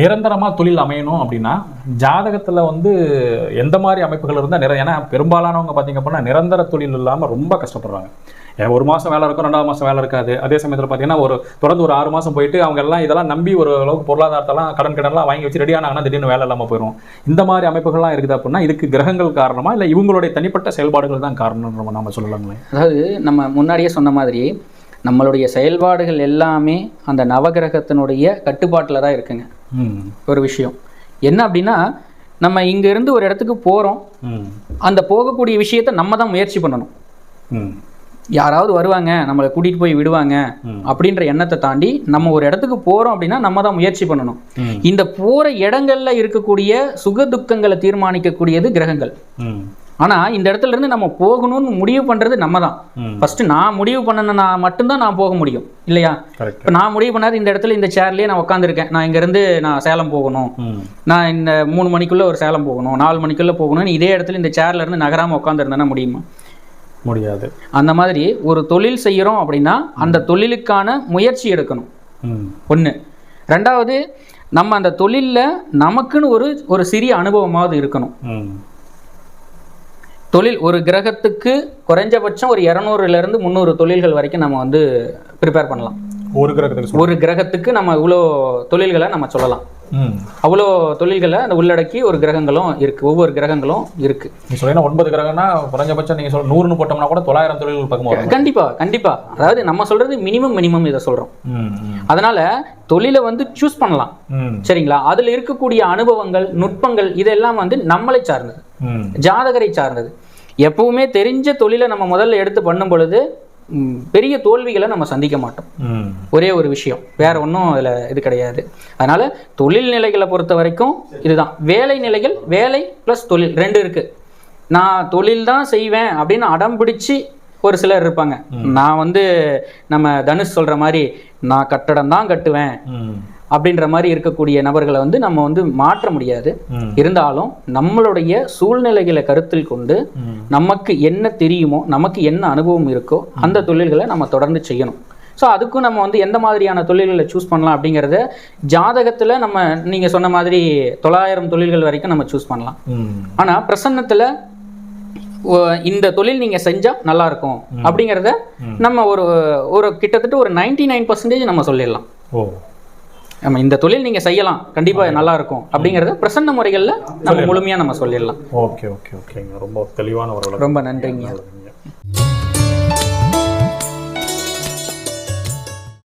நிரந்தரமாக தொழில் அமையணும் அப்படின்னா ஜாதகத்தில் வந்து எந்த மாதிரி அமைப்புகள் இருந்தால் நிற ஏன்னா பெரும்பாலானவங்க பார்த்தீங்க அப்படின்னா நிரந்தர தொழில் இல்லாமல் ரொம்ப கஷ்டப்படுறாங்க. ஏன் ஒரு மாதம் வேலை இருக்கும் ரெண்டாவது மாதம் வேலை இருக்காது. அதே சமயத்தில் பார்த்தீங்கன்னா ஒரு தொடர்ந்து ஒரு ஆறு மாதம் போயிட்டு அவங்க எல்லாம் இதெல்லாம் நம்பி ஒரு அளவுக்கு பொருளாதாரத்தெல்லாம் கடன் கடன்லாம் வாங்கி வச்சு ரெடியானாங்கன்னா திடீர்னு வேலை இல்லாமல் போயிடும் இந்த மாதிரி அமைப்புகள்லாம் இருக்குது அப்படின்னா இதுக்கு கிரகங்கள் காரணமா இல்லை இவங்களுடைய தனிப்பட்ட செயல்பாடுகள் தான் காரணம் நம்ம நாம சொல்லலாங்களே? அதாவது நம்ம முன்னாடியே சொன்ன மாதிரி நம்மளுடைய செயல்பாடுகள் எல்லாமே அந்த நவகிரகத்தினுடைய கட்டுப்பாட்டில் தான் இருக்குங்க. ஒரு விஷயம். என்ன அப்படின்னா நம்ம இங்கேருந்து ஒரு இடத்துக்கு போகிறோம் அந்த போகக்கூடிய விஷயத்தை நம்ம தான் முயற்சி பண்ணணும். யாராவது வருவாங்க நம்மளை கூட்டிகிட்டு போய் விடுவாங்க. அப்படின்ற எண்ணத்தை தாண்டி நம்ம ஒரு இடத்துக்கு போகிறோம் அப்படின்னா நம்ம தான் முயற்சி பண்ணணும். இந்த போகிற இடங்கள்ல இருக்கக்கூடிய சுக துக்கங்களை தீர்மானிக்கக்கூடியது கிரகங்கள். ஆனால் இந்த இடத்துல இருந்து நம்ம போகணும்னு முடிவு பண்ணுறது நம்ம தான் ம். ஃபர்ஸ்ட் நான் முடிவு பண்ணனா மட்டும்தான் நான் போக முடியும். இல்லையா? இப்போ நான் முடிவு பண்ணாது இந்த இடத்துல இந்த சேர்லயே நான் உட்காந்துருக்கேன் நான் இங்கேருந்து நான் சேலம் போகணும். நான் இந்த மூணு மணிக்குள்ள ஒரு சேலம் போகணும். நாலு மணிக்குள்ள போகணும் இதே இடத்துல இந்த சேர்ல இருந்து நகராம உட்காந்துருந்தேன்னா முடியுமா? முடியாது. அந்த மாதிரி ஒரு தொழில் செய்கிறோம் அப்படின்னா அந்த தொழிலுக்கான முயற்சி எடுக்கணும். ஒன்று ரெண்டாவது நம்ம அந்த தொழிலில் நமக்குன்னு ஒரு ஒரு சிறிய அனுபவமாவது இருக்கணும். தொழில் ஒரு கிரகத்துக்கு குறைஞ்சபட்சம் ஒரு இரநூறுலேருந்து முந்நூறு தொழில்கள் வரைக்கும் நம்ம வந்து ப்ரிப்பேர் பண்ணலாம். ஒரு கிரகத்துக்கு சொல்ல ஒரு கிரகத்துக்கு நம்ம இவ்வளோ தொழில்களை நம்ம சொல்லலாம். அவ்வளோ தொழில்களை அந்த உள்ளடக்கி ஒரு கிரகங்களும் இருக்கு. ஒவ்வொரு கிரகங்களும் இருக்கு. நீ சொல்றீங்கன்னா ஒன்பது கிரகம்னா குறைஞ்சபட்சம் நீங்க சொல்ற நூறுன்னு போட்டோம்னா கூட தொள்ளாயிரம் தொழில்கள் பக்கம் வரும். கண்டிப்பா கண்டிப்பா. அதாவது நம்ம சொல்றது மினிமம் மினிமம் இதை சொல்றோம். அதனால தொழிலை வந்து சூஸ் பண்ணலாம். சரிங்களா? அதுல இருக்கக்கூடிய அனுபவங்கள் நுட்பங்கள் இதெல்லாம் வந்து நம்மளை சார்ந்தது. ஜாதகரை சார்ந்தது. எப்பவுமே தெரிஞ்ச தொழிலை நம்ம முதல்ல எடுத்து பண்ணும் பொழுது பெரிய தோல்விகளை நம்ம சந்திக்க மாட்டோம். ஒரே ஒரு விஷயம். வேற ஒன்றும் அதில் இது கிடையாது. அதனால தொழில் நிலைகளை பொறுத்த வரைக்கும் இதுதான். வேலை நிலைகள் வேலை ப்ளஸ் தொழில் ரெண்டு இருக்கு. நான் தொழில் தான் செய்வேன் அப்படின்னு அடம் பிடிச்சு ஒரு சிலர் இருப்பாங்க. நான் வந்து நம்ம தனுஷ் சொல்ற மாதிரி நான் கட்டடம் தான் கட்டுவேன். அப்படின்ற மாதிரி இருக்கக்கூடிய நபர்களை வந்து நம்ம வந்து மாற்ற முடியாது. இருந்தாலும் நம்மளுடைய சூழ்நிலைகளை கருத்தில் கொண்டு நமக்கு என்ன தெரியுமோ நமக்கு என்ன அனுபவம் இருக்கோ அந்த தொழில்களை நம்ம தொடர்ந்து செய்யணும். ஸோ அதுக்கும் நம்ம வந்து எந்த மாதிரியான தொழில்களை சூஸ் பண்ணலாம் அப்படிங்கிறத ஜாதகத்தில் நம்ம நீங்கள் சொன்ன மாதிரி தொள்ளாயிரம் தொழில்கள் வரைக்கும் நம்ம சூஸ் பண்ணலாம். ஆனால் பிரசன்னத்தில் இந்த தொழில் நீங்கள் செஞ்சால் நல்லா இருக்கும் அப்படிங்கிறத நம்ம ஒரு ஒரு கிட்டத்தட்ட ஒரு நைன்டி நைன் பர்சன்டேஜ் நம்ம சொல்லிடலாம். நம்ம இந்த தொழில் நீங்கள் செய்யலாம். கண்டிப்பாக நல்லா இருக்கும் அப்படிங்கிறத பிரசன்ன முறைகளில் நம்ம முழுமையாக நம்ம சொல்லிடலாம். ஓகே ஓகே ஓகேங்க. ரொம்ப தெளிவான ஒரு ரொம்ப நன்றிங்க.